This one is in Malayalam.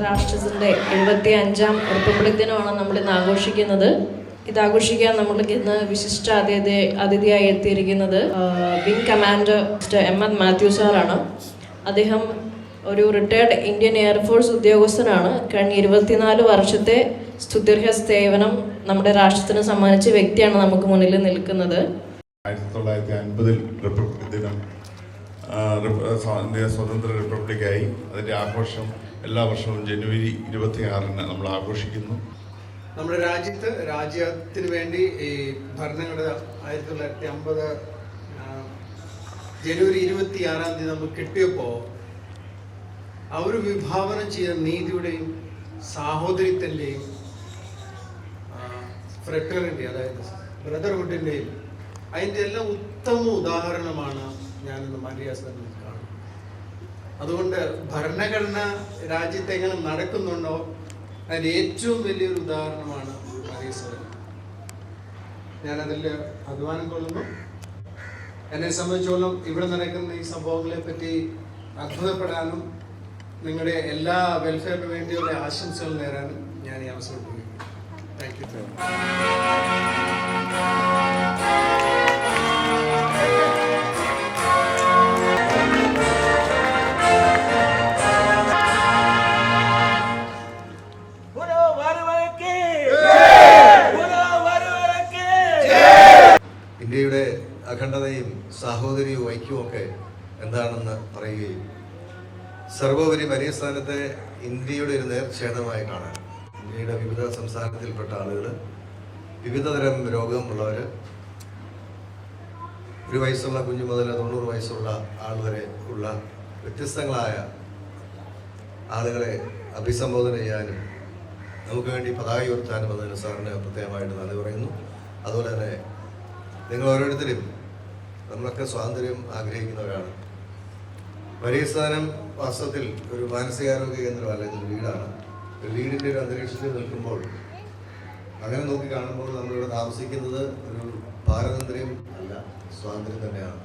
രാഷ്ട്രത്തിന്റെ എഴുപത്തി അഞ്ചാം റിപ്പബ്ലിക് ദിനമാണ് നമ്മൾ ഇന്ന് ആഘോഷിക്കുന്നത്. ഇത് ആഘോഷിക്കാൻ നമ്മൾക്ക് ഇന്ന് വിശിഷ്ട അതിഥി അതിഥിയായി എത്തിയിരിക്കുന്നത് wing commander M N Mathew സാറാണ്. അദ്ദേഹം ഒരു റിട്ടയർഡ് ഇന്ത്യൻ എയർഫോഴ്സ് ഉദ്യോഗസ്ഥനാണ്. കഴിഞ്ഞ ഇരുപത്തിനാല് വർഷത്തെ സ്തുതിർഹ സേവനം നമ്മുടെ രാഷ്ട്രത്തിന് സമ്മാനിച്ച വ്യക്തിയാണ് നമുക്ക് മുന്നിൽ നിൽക്കുന്നത്. ആയിരത്തി തൊള്ളായിരത്തി അൻപതിൽ റിപ്പബ്ലിക് ദിനം ഇന്ത്യ സ്വതന്ത്ര റിപ്പബ്ലിക്കായി. അതിന്റെ ആഘോഷം എല്ലാ വർഷവും ജനുവരി ഇരുപത്തി ആറിന് നമ്മൾ ആഘോഷിക്കുന്നു. നമ്മുടെ രാജ്യത്ത് രാജ്യത്തിന് വേണ്ടി ഈ ഭരണഘടന ആയിരത്തി തൊള്ളായിരത്തി അമ്പത് ജനുവരി ഇരുപത്തി ആറാം തീയതി നമുക്ക് കിട്ടിയപ്പോൾ അവർ വിഭാവനം ചെയ്ത നീതിയുടെയും സാഹോദര്യത്തിന്റെയും ഫ്രക്ടറിന്റെ അതായത് ബ്രദർഹുഡിന്റെയും അതിന്റെ എല്ലാം ഉത്തമ ഉദാഹരണമാണ് ഞാനിന്ന് മര്യാദ കാണും. അതുകൊണ്ട് ഭരണഘടന രാജ്യത്തെ എങ്ങനെ നടക്കുന്നുണ്ടോ അതിന്റെ ഏറ്റവും വലിയൊരു ഉദാഹരണമാണ് മരീസഭ ഞാനതിൽ അഭിമാനം കൊള്ളുന്നു. എന്നെ സംബന്ധിച്ചോളം ഇവിടെ നടക്കുന്ന ഈ സംഭവങ്ങളെ പറ്റി അത്ഭുതപ്പെടാനും നിങ്ങളുടെ എല്ലാ വെൽഫെയറിന് വേണ്ടിയുള്ള ആശംസകൾ നേരാനും ഞാൻ ഈ അവസരം ഉപയോഗിക്കുന്നു. താങ്ക് യു സാഹോദര്യവും ഐക്യവും ഒക്കെ എന്താണെന്ന് പറയുകയും സർവോപരി പര്യസ്ഥാനത്തെ ഇന്ത്യയുടെ ഒരു നേർച്ഛേദമായി കാണാൻ ഇന്ത്യയുടെ വിവിധ സംസ്ഥാനത്തിൽപ്പെട്ട ആളുകൾ വിവിധതരം രോഗമുള്ളവർ ഒരു വയസ്സുള്ള കുഞ്ഞു മുതൽ തൊണ്ണൂറ് വയസ്സുള്ള ആൾ വരെ ഉള്ള വ്യത്യസ്തങ്ങളായ ആളുകളെ അഭിസംബോധന ചെയ്യാനും നമുക്ക് വേണ്ടി പതാക ഉയർത്താനും അതിന് സാറിന് പ്രത്യേകമായിട്ട് നന്ദി പറയുന്നു. അതുപോലെ തന്നെ നിങ്ങൾ ഓരോരുത്തരും നമ്മളൊക്കെ സ്വാതന്ത്ര്യം ആഗ്രഹിക്കുന്നവരാണ്. വലിയ സ്ഥാനം വാസ്തവത്തിൽ ഒരു മാനസികാരോഗ്യ കേന്ദ്രമല്ല ഇതൊരു വീടാണ്. ഒരു വീടിന്റെ ഒരു അന്തരീക്ഷത്തിൽ നിൽക്കുമ്പോൾ അങ്ങനെ നോക്കി കാണുമ്പോൾ നമ്മളിവിടെ താമസിക്കുന്നത് ഒരു പാരതന്ത്ര്യം അല്ല സ്വാതന്ത്ര്യം തന്നെയാണ്.